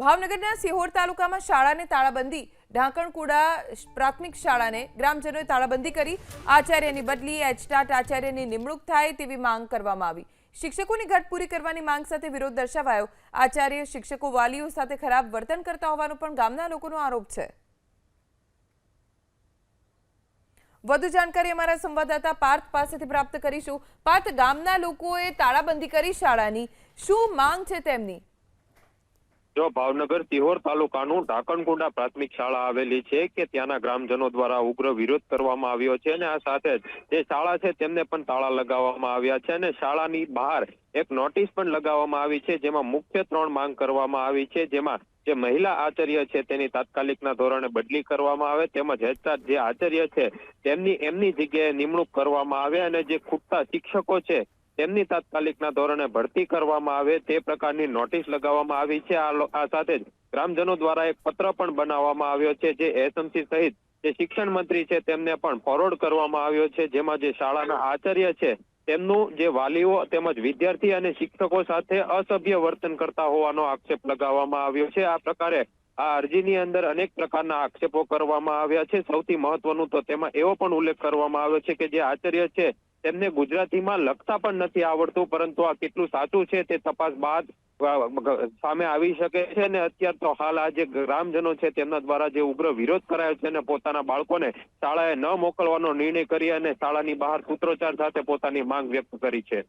ભાવનગરના સિહોર તાલુકામાં શાળાને તાળાબંધી. ઢાંકણકુડા પ્રાથમિક શાળાને ગ્રામજનોએ તાળાબંધી કરી. આચાર્યની બદલી, એચટાટ આચાર્યની નિમણૂક થાય તેવી માંગ કરવામાં આવી. શિક્ષકોની ઘટ પૂરી કરવાની માંગ સાથે વિરોધ દર્શાવાયો. આચાર્ય, શિક્ષકો, વાલીઓ સાથે ખરાબ વર્તન કરતા હોવાનો પણ ગામના લોકોનો આરોપ છે. વધુ જાણકારી અમારા સંવાદદાતા પાર્થ પાસેથી પ્રાપ્ત કરીશું. પાર્થ, ગામના લોકોએ તાળાબંધી કરી શાળાની. શું માંગ છે તેમની? જો ભાવનગર સિહોર તાલુકાનું ઢાકણકુંડા પ્રાથમિક શાળા આવેલી છે કે ત્યાંના ગ્રામજનો દ્વારા ઉગ્ર વિરોધ કરવામાં આવ્યો છે અને આ સાથે જ જે શાળા છે તેમને પણ તાળા લગાવવામાં આવ્યા છે અને શાળાની બહાર એક નોટિસ પણ લગાવવામાં આવી છે જેમાં મુખ્ય ત્રણ માંગ કરવામાં આવી છે જેમાં જે મહિલા આચાર્ય છે તેની તાત્કાલિકના ધોરણે બદલી કરવામાં આવે તેમજ હેડસાર જે આચાર્ય છે તેમની એમની જગ્યાએ નિમણૂક કરવામાં આવે અને જે ખૂટતા શિક્ષકો છે તેમની તાત્કાલિકના ધોરણે ભરતી કરવામાં આવે તે પ્રકારની નોટિસ લગાવવામાં આવી છે. આ સાથે જ ગ્રામજનો દ્વારા એક પત્ર પણ બનાવવામાં આવ્યો છે જે એસએમસી સહિત જે શિક્ષણ મંત્રી છે તેમને પણ ફોરવર્ડ કરવામાં આવ્યો છે. જેમાં જે શાળાના આચાર્ય છે તેમનું જે વાલીઓ તેમજ વિદ્યાર્થી અને શિક્ષકો સાથે અસભ્ય વર્તન કરતા હોવાનો આક્ષેપ લગાવવામાં આવ્યો છે. આ પ્રકારે આ અરજીની અંદર અનેક પ્રકારના આક્ષેપો કરવામાં આવ્યા છે. સૌથી મહત્વનું તો તેમાં એવો પણ ઉલ્લેખ કરવામાં આવ્યો છે કે જે આચાર્ય છે તેમને ગુજરાતીમાં લખતા પણ નથી આવડતું, પરંતુ આ કેટલું સાચું છે તે તપાસ બાદ સામે આવી શકે છે અને અત્યાર તો હાલ આ જે ગ્રામજનો છે તેમના દ્વારા જે ઉગ્ર વિરોધ કરાયો છે અને પોતાના બાળકોને શાળાએ ન મોકલવાનો નિર્ણય કરી અને શાળાની બહાર સૂત્રોચ્ચાર સાથે પોતાની માંગ વ્યક્ત કરી છે.